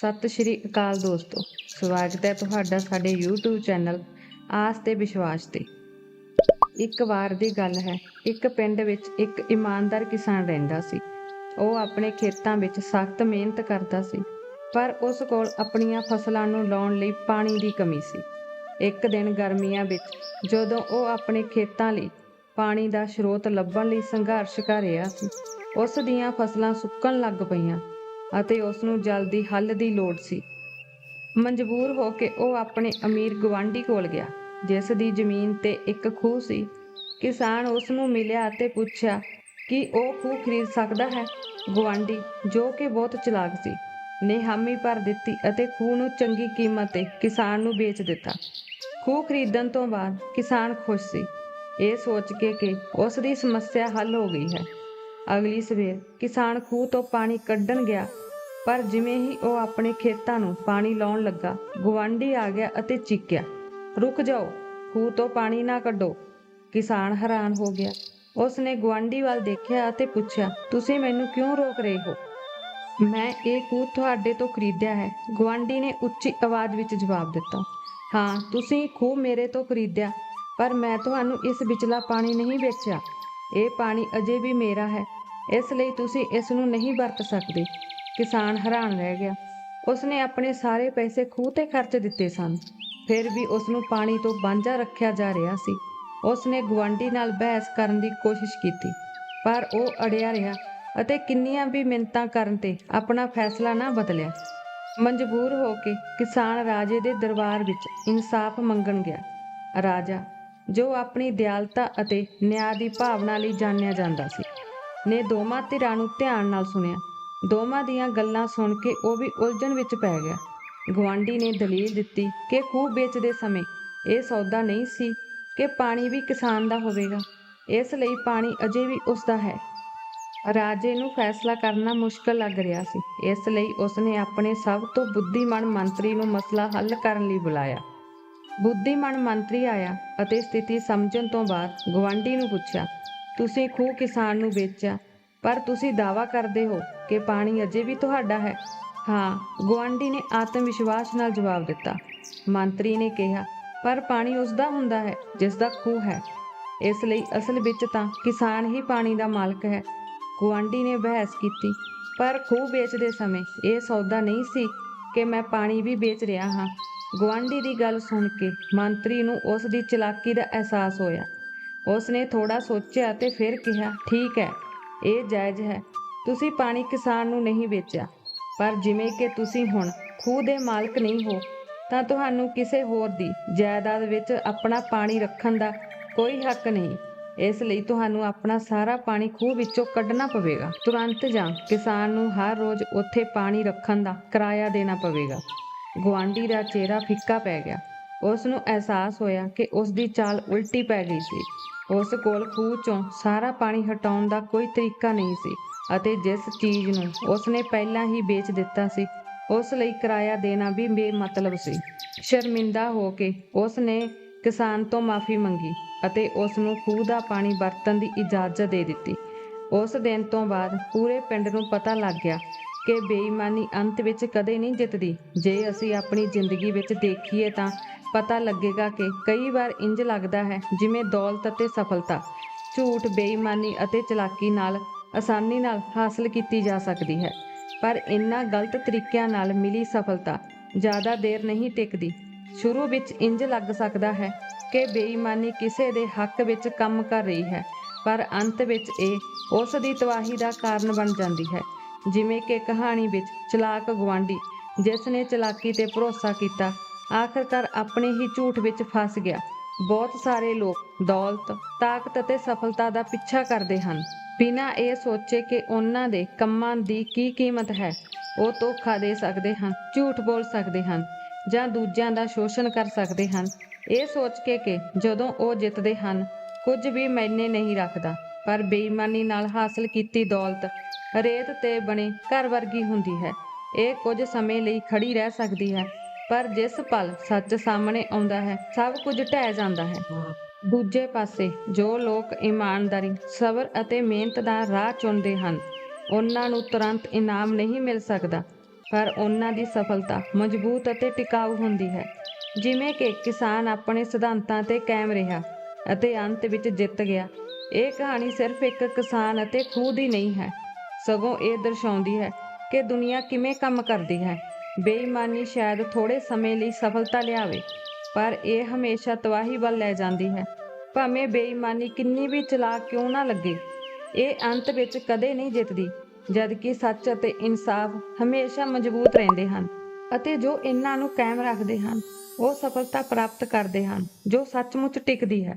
ਸਤਿ ਸ਼੍ਰੀ ਅਕਾਲ ਦੋਸਤੋ, ਸਵਾਗਤ ਹੈ ਤੁਹਾਡਾ ਸਾਡੇ YouTube ਚੈਨਲ ਆਸ ਤੇ ਵਿਸ਼ਵਾਸ ਤੇ। ਇੱਕ ਵਾਰ ਦੀ ਗੱਲ ਹੈ, ਇੱਕ ਪਿੰਡ ਵਿੱਚ ਇੱਕ ਇਮਾਨਦਾਰ ਕਿਸਾਨ ਰਹਿੰਦਾ ਸੀ। ਉਹ ਆਪਣੇ ਖੇਤਾਂ ਵਿੱਚ ਸਖਤ ਮਿਹਨਤ ਕਰਦਾ ਸੀ, ਪਰ ਉਸ ਕੋਲ ਆਪਣੀਆਂ ਫਸਲਾਂ ਨੂੰ ਲਾਉਣ ਲਈ ਪਾਣੀ ਦੀ ਕਮੀ ਸੀ। ਇੱਕ ਦਿਨ ਗਰਮੀਆਂ ਵਿੱਚ ਜਦੋਂ ਉਹ ਆਪਣੇ ਖੇਤਾਂ ਲਈ ਪਾਣੀ ਦਾ ਸਰੋਤ ਲੱਭਣ ਲਈ ਸੰਘਰਸ਼ ਕਰ ਰਿਹਾ ਸੀ, ਉਸ ਦੀਆਂ ਫਸਲਾਂ ਸੁੱਕਣ ਲੱਗ ਪਈਆਂ। ਅਤੇ ਉਸ ਨੂੰ ਜਲਦੀ ਹੱਲ ਦੀ ਲੋੜ ਸੀ। ਮਜਬੂਰ ਹੋ ਕੇ ਉਹ ਆਪਣੇ ਅਮੀਰ ਗਵਾਂਢੀ ਕੋਲ ਗਿਆ, ਜਿਸ ਦੀ ਜ਼ਮੀਨ ਤੇ ਇੱਕ ਖੂਹ ਸੀ। ਕਿਸਾਨ ਉਸ ਨੂੰ ਮਿਲਿਆ ਅਤੇ ਪੁੱਛਿਆ ਕਿ ਉਹ ਖੂਹ ਖਰੀਦ ਸਕਦਾ ਹੈ? ਗਵਾਂਢੀ ਜੋ ਕਿ ਬਹੁਤ ਚਲਾਕ ਸੀ, ਨੇ ਹਾਮੀ ਭਰ ਦਿੱਤੀ ਅਤੇ ਖੂਹ ਨੂੰ ਚੰਗੀ ਕੀਮਤ ਤੇ ਕਿਸਾਨ ਨੂੰ ਵੇਚ ਦਿੱਤਾ। ਖੂਹ ਖਰੀਦਣ ਤੋਂ ਬਾਅਦ ਕਿਸਾਨ ਖੁਸ਼ ਸੀ। ਇਹ ਸੋਚ ਕੇ ਕਿ ਉਸ ਦੀ ਸਮੱਸਿਆ ਹੱਲ ਹੋ ਗਈ ਹੈ। ਅਗਲੀ ਸਵੇਰ ਕਿਸਾਨ ਖੂਹ ਤੋਂ ਪਾਣੀ ਕੱਢਣ ਗਿਆ ਪਰ ਜਿਵੇਂ ਹੀ ਉਹ ਆਪਣੇ ਖੇਤਾਂ ਨੂੰ ਪਾਣੀ ਲਾਉਣ ਲੱਗਾ ਗਵਾਂਢੀ ਆ ਗਿਆ ਅਤੇ ਚੀਕਿਆ, ਰੁਕ ਜਾਓ, ਖੂਹ ਤੋਂ ਪਾਣੀ ਨਾ ਕੱਢੋ। ਕਿਸਾਨ ਹੈਰਾਨ ਹੋ ਗਿਆ। ਉਸ ਨੇ ਗਵਾਂਢੀ ਵੱਲ ਦੇਖਿਆ ਅਤੇ ਪੁੱਛਿਆ, ਤੁਸੀਂ ਮੈਨੂੰ ਕਿਉਂ ਰੋਕ ਰਹੇ ਹੋ? ਮੈਂ ਇਹ ਖੂਹ ਤੁਹਾਡੇ ਤੋਂ ਖਰੀਦਿਆ ਹੈ। ਗਵਾਂਢੀ ਨੇ ਉੱਚੀ ਆਵਾਜ਼ ਵਿੱਚ ਜਵਾਬ ਦਿੱਤਾ, ਹਾਂ, ਤੁਸੀਂ ਖੂਹ ਮੇਰੇ ਤੋਂ ਖਰੀਦਿਆ, ਪਰ ਮੈਂ ਤੁਹਾਨੂੰ ਇਸ ਵਿਚਲਾ ਪਾਣੀ ਨਹੀਂ ਵੇਚਿਆ। ਇਹ ਪਾਣੀ ਅਜੇ ਵੀ ਮੇਰਾ ਹੈ, ਇਸ ਲਈ ਤੁਸੀਂ ਇਸ ਨੂੰ ਨਹੀਂ ਵਰਤ ਸਕਦੇ। ਕਿਸਾਨ ਹੈਰਾਨ ਰਹਿ ਗਿਆ। ਉਸਨੇ ਆਪਣੇ ਸਾਰੇ ਪੈਸੇ ਖੂਹ ਤੇ ਖਰਚ ਦਿੱਤੇ ਸਨ। ਫਿਰ ਵੀ ਉਸ ਨੂੰ ਪਾਣੀ ਤੋਂ ਬਾਂਝਾ ਰੱਖਿਆ ਜਾ ਰਿਹਾ ਸੀ। ਉਸਨੇ ਗਵਾਂਢੀ ਨਾਲ ਬਹਿਸ ਕਰਨ ਦੀ ਕੋਸ਼ਿਸ਼ ਕੀਤੀ, ਪਰ ਉਹ ਅੜਿਆ ਰਿਹਾ ਅਤੇ ਕਿੰਨੀਆਂ ਵੀ ਮਿੰਨਤਾਂ ਕਰਨ ਤੇ ਆਪਣਾ ਫੈਸਲਾ ਨਾ ਬਦਲਿਆ। ਮਜਬੂਰ ਹੋ ਕੇ ਕਿਸਾਨ ਰਾਜੇ ਦੇ ਦਰਬਾਰ ਵਿੱਚ ਇਨਸਾਫ ਮੰਗਣ ਗਿਆ। ਰਾਜਾ, ਜੋ ਆਪਣੀ ਦਿਆਲਤਾ ਅਤੇ ਨਿਆਂ ਦੀ ਭਾਵਨਾ ਲਈ ਜਾਣਿਆ ਜਾਂਦਾ ਸੀ, ਨੇ ਦੋਵਾਂ ਧਿਰਾਂ ਨੂੰ ਧਿਆਨ ਨਾਲ ਸੁਣਿਆ। ਦੋਵਾਂ ਦੀਆਂ ਗੱਲਾਂ ਸੁਣ ਕੇ ਉਹ ਵੀ ਉਲਝਣ ਵਿੱਚ ਪੈ ਗਿਆ। ਗਵਾਂਢੀ ਨੇ ਦਲੀਲ ਦਿੱਤੀ ਕਿ ਖੂਹ ਵੇਚਦੇ ਸਮੇਂ ਇਹ ਸੌਦਾ ਨਹੀਂ ਸੀ ਕਿ ਪਾਣੀ ਵੀ ਕਿਸਾਨ ਦਾ ਹੋਵੇਗਾ। ਇਸ ਲਈ ਪਾਣੀ ਅਜੇ ਵੀ ਉਸ ਦਾ ਹੈ। ਰਾਜੇ ਨੂੰ ਫੈਸਲਾ ਕਰਨਾ ਮੁਸ਼ਕਲ ਲੱਗ ਰਿਹਾ ਸੀ। ਇਸ ਲਈ ਉਸਨੇ ਆਪਣੇ ਸਭ ਤੋਂ ਬੁੱਧੀਮਾਨ ਮੰਤਰੀ ਨੂੰ ਮਸਲਾ ਹੱਲ ਕਰਨ ਲਈ ਬੁਲਾਇਆ। ਬੁੱਧੀਮਾਨ ਮੰਤਰੀ ਆਇਆ ਅਤੇ ਸਥਿਤੀ ਸਮਝਣ ਤੋਂ ਬਾਅਦ ਗਵਾਂਢੀ ਨੂੰ ਪੁੱਛਿਆ, ਤੁਸੀਂ ਖੂਹ ਕਿਸਾਨ ਨੂੰ ਵੇਚਿਆ, ਪਰ ਤੁਸੀਂ ਦਾਅਵਾ ਕਰਦੇ ਹੋ ਕਿ ਪਾਣੀ ਅਜੇ ਵੀ ਤੁਹਾਡਾ ਹੈ। ਹਾਂ ਗਵਾਂਢੀ ਨੇ ਆਤਮ ਵਿਸ਼ਵਾਸ ਨਾਲ ਜਵਾਬ ਦਿੱਤਾ। ਮੰਤਰੀ ਨੇ ਕਿਹਾ, ਪਰ ਪਾਣੀ ਉਸ ਦਾ ਹੁੰਦਾ ਹੈ ਜਿਸ ਦਾ ਖੂਹ ਹੈ। ਇਸ ਲਈ ਅਸਲ ਵਿੱਚ ਤਾਂ ਕਿਸਾਨ ਹੀ ਪਾਣੀ ਦਾ ਮਾਲਕ ਹੈ। ਗੁਆਂਢੀ ਨੇ ਬਹਿਸ ਕੀਤੀ, ਪਰ ਖੂਹ ਵੇਚਦੇ ਸਮੇਂ ਇਹ ਸੌਦਾ ਨਹੀਂ ਸੀ ਕਿ ਮੈਂ ਪਾਣੀ ਵੀ ਵੇਚ ਰਿਹਾ ਹਾਂ। ਗੁਆਂਢੀ ਦੀ ਗੱਲ ਸੁਣ ਕੇ ਮੰਤਰੀ ਨੂੰ ਉਸ ਦੀ ਚਲਾਕੀ ਦਾ ਅਹਿਸਾਸ ਹੋਇਆ। ਉਸ ਨੇ ਥੋੜਾ ਸੋਚਿਆ ਤੇ ਫਿਰ ਕਿਹਾ, ਠੀਕ ਹੈ, ਇਹ ਜਾਇਜ਼ ਹੈ। ਤੁਸੀਂ ਪਾਣੀ ਕਿਸਾਨ ਨੂੰ ਨਹੀਂ ਵੇਚਿਆ। ਪਰ ਜਿਵੇਂ ਕਿ ਤੁਸੀਂ ਹੁਣ ਖੂਹ ਦੇ ਮਾਲਕ ਨਹੀਂ ਹੋ, ਤਾਂ ਤੁਹਾਨੂੰ ਕਿਸੇ ਹੋਰ ਦੀ ਜਾਇਦਾਦ ਵਿੱਚ ਆਪਣਾ ਪਾਣੀ ਰੱਖਣ ਦਾ ਕੋਈ ਹੱਕ ਨਹੀਂ। ਇਸ ਲਈ ਤੁਹਾਨੂੰ ਆਪਣਾ ਸਾਰਾ ਪਾਣੀ ਖੂਹ ਵਿੱਚੋਂ ਕੱਢਣਾ ਪਵੇਗਾ। ਤੁਰੰਤ ਜਾਂ ਕਿਸਾਨ ਨੂੰ ਹਰ ਰੋਜ਼ ਉੱਥੇ ਪਾਣੀ ਰੱਖਣ ਦਾ ਕਿਰਾਇਆ ਦੇਣਾ ਪਵੇਗਾ। ਗੁਆਂਢੀ ਦਾ ਚਿਹਰਾ ਫਿੱਕਾ ਪੈ ਗਿਆ। ਉਸ ਨੂੰ ਅਹਿਸਾਸ ਹੋਇਆ ਕਿ ਉਸ ਦੀ ਚਾਲ ਉਲਟੀ ਪੈ ਗਈ ਸੀ। ਉਸ ਕੋਲ ਖੂਹ ਚੋਂ ਸਾਰਾ ਪਾਣੀ ਹਟਾਉਣ ਦਾ ਕੋਈ ਤਰੀਕਾ ਨਹੀਂ ਸੀ। ਅਤੇ ਜਿਸ ਚੀਜ਼ ਨੂੰ ਉਸਨੇ ਪਹਿਲਾਂ ਹੀ ਵੇਚ ਦਿੱਤਾ ਸੀ, ਉਸ ਲਈ ਕਿਰਾਇਆ ਦੇਣਾ ਵੀ ਬੇਮਤਲਬ ਸੀ। ਸ਼ਰਮਿੰਦਾ ਹੋ ਕੇ ਉਸਨੇ ਕਿਸਾਨ ਤੋਂ ਮਾਫੀ ਮੰਗੀ ਅਤੇ ਉਸ ਨੂੰ ਖੂਹ ਦਾ ਪਾਣੀ ਵਰਤਣ ਦੀ ਇਜਾਜ਼ਤ ਦੇ ਦਿੱਤੀ। ਉਸ ਦਿਨ ਤੋਂ ਬਾਅਦ ਪੂਰੇ ਪਿੰਡ ਨੂੰ ਪਤਾ ਲੱਗ ਗਿਆ ਕਿ ਬੇਈਮਾਨੀ ਅੰਤ ਵਿੱਚ ਕਦੇ ਨਹੀਂ ਜਿੱਤਦੀ। ਜੇ ਅਸੀਂ ਆਪਣੀ ਜ਼ਿੰਦਗੀ ਵਿੱਚ ਦੇਖੀਏ ਤਾਂ ਪਤਾ ਲੱਗੇਗਾ ਕਿ ਕਈ ਵਾਰ ਇੰਜ ਲੱਗਦਾ ਹੈ ਜਿਵੇਂ ਦੌਲਤ ਅਤੇ ਸਫਲਤਾ, ਝੂਠ, ਬੇਈਮਾਨੀ ਅਤੇ ਚਲਾਕੀ ਨਾਲ ਆਸਾਨੀ ਨਾਲ ਹਾਸਲ ਕੀਤੀ ਜਾ ਸਕਦੀ ਹੈ। ਪਰ ਇਨ੍ਹਾਂ ਗਲਤ ਤਰੀਕਿਆਂ ਨਾਲ ਮਿਲੀ ਸਫਲਤਾ ਜ਼ਿਆਦਾ ਦੇਰ ਨਹੀਂ ਟਿਕਦੀ। ਸ਼ੁਰੂ ਵਿੱਚ ਇੰਜ ਲੱਗ ਸਕਦਾ ਹੈ ਕਿ ਬੇਈਮਾਨੀ ਕਿਸੇ ਦੇ ਹੱਕ ਵਿੱਚ ਕੰਮ ਕਰ ਰਹੀ ਹੈ, ਪਰ ਅੰਤ ਵਿੱਚ ਇਹ ਉਸ ਦੀ ਤਬਾਹੀ ਦਾ ਕਾਰਨ ਬਣ ਜਾਂਦੀ ਹੈ। ਜਿਵੇਂ ਕਿ ਕਹਾਣੀ ਵਿੱਚ ਚਲਾਕ ਗਵਾਂਢੀ ਜਿਸ ਨੇ ਚਲਾਕੀ ਤੇ ਭਰੋਸਾ ਕੀਤਾ, ਆਖਰਕਾਰ ਆਪਣੇ ਹੀ ਝੂਠ ਵਿੱਚ ਫਸ ਗਿਆ। ਬਹੁਤ ਸਾਰੇ ਲੋਕ ਦੌਲਤ, ਤਾਕਤ ਅਤੇ ਸਫਲਤਾ ਦਾ ਪਿੱਛਾ ਕਰਦੇ ਹਨ। ਬਿਨਾਂ ਇਹ ਸੋਚੇ ਕਿ ਉਹਨਾਂ ਦੇ ਕੰਮਾਂ ਦੀ ਕੀ ਕੀਮਤ ਹੈ, ਉਹ ਧੋਖਾ ਦੇ ਸਕਦੇ ਹਨ, ਝੂਠ ਬੋਲ ਸਕਦੇ ਹਨ ਜਾਂ ਦੂਜਿਆਂ ਦਾ ਸ਼ੋਸ਼ਣ ਕਰ ਸਕਦੇ ਹਨ। ਇਹ ਸੋਚ ਕੇ ਕਿ ਜਦੋਂ ਉਹ ਜਿੱਤਦੇ ਹਨ, ਕੁਝ ਵੀ ਮੈਨੇ ਨਹੀਂ ਰੱਖਦਾ, ਪਰ ਬੇਈਮਾਨੀ ਨਾਲ ਹਾਸਲ ਕੀਤੀ ਦੌਲਤ ਰੇਤ ਤੇ ਬਣੇ ਘਰ ਵਰਗੀ ਹੁੰਦੀ ਹੈ। ਇਹ ਕੁਝ ਸਮੇਂ ਲਈ ਖੜੀ ਰਹਿ ਸਕਦੀ ਹੈ, ਪਰ ਜਿਸ ਪਲ ਸੱਚ ਸਾਹਮਣੇ ਆਉਂਦਾ ਹੈ, ਸਭ ਕੁਝ ਢਹਿ ਜਾਂਦਾ ਹੈ। ਦੂਜੇ ਪਾਸੇ ਜੋ ਲੋਕ ਇਮਾਨਦਾਰੀ, ਸਬਰ ਅਤੇ ਮਿਹਨਤ ਦਾ ਰਾਹ ਚੁਣਦੇ ਹਨ, ਉਹਨਾਂ ਨੂੰ ਤੁਰੰਤ ਇਨਾਮ ਨਹੀਂ ਮਿਲ ਸਕਦਾ, ਪਰ ਉਹਨਾਂ ਦੀ ਸਫਲਤਾ ਮਜ਼ਬੂਤ ਅਤੇ ਟਿਕਾਊ ਹੁੰਦੀ ਹੈ। ਜਿਵੇਂ ਕਿ ਕਿਸਾਨ ਆਪਣੇ ਸਿਧਾਂਤਾਂ ਤੇ ਕਾਇਮ ਰਿਹਾ ਅਤੇ ਅੰਤ ਵਿੱਚ ਜਿੱਤ ਗਿਆ। ਇਹ ਕਹਾਣੀ ਸਿਰਫ ਇੱਕ ਕਿਸਾਨ ਅਤੇ ਖੂਹ ਦੀ ਨਹੀਂ ਹੈ, ਸਗੋਂ ਇਹ ਦਰਸਾਉਂਦੀ ਹੈ ਕਿ ਦੁਨੀਆ ਕਿਵੇਂ ਕੰਮ ਕਰਦੀ ਹੈ। ਬੇਈਮਾਨੀ ਸ਼ਾਇਦ ਥੋੜ੍ਹੇ ਸਮੇਂ ਲਈ ਸਫਲਤਾ ਲਿਆਵੇ। ਪਰ ਇਹ ਹਮੇਸ਼ਾ ਤਬਾਹੀ ਵੱਲ ਲੈ ਜਾਂਦੀ ਹੈ। ਭਾਵੇਂ ਬੇਈਮਾਨੀ ਕਿੰਨੀ ਵੀ ਚਲਾਕ ਕਿਉਂ ਨਾ ਲੱਗੇ, ਇਹ ਅੰਤ ਵਿੱਚ ਕਦੇ ਨਹੀਂ ਜਿੱਤਦੀ, ਜਦਕਿ ਸੱਚ ਅਤੇ ਇਨਸਾਫ ਹਮੇਸ਼ਾ ਮਜ਼ਬੂਤ ਰਹਿੰਦੇ ਹਨ ਅਤੇ ਜੋ ਇਹਨਾਂ ਨੂੰ ਕਾਇਮ ਰੱਖਦੇ ਹਨ, ਉਹ ਸਫਲਤਾ ਪ੍ਰਾਪਤ ਕਰਦੇ ਹਨ, ਜੋ ਸੱਚਮੁੱਚ ਟਿਕਦੀ ਹੈ।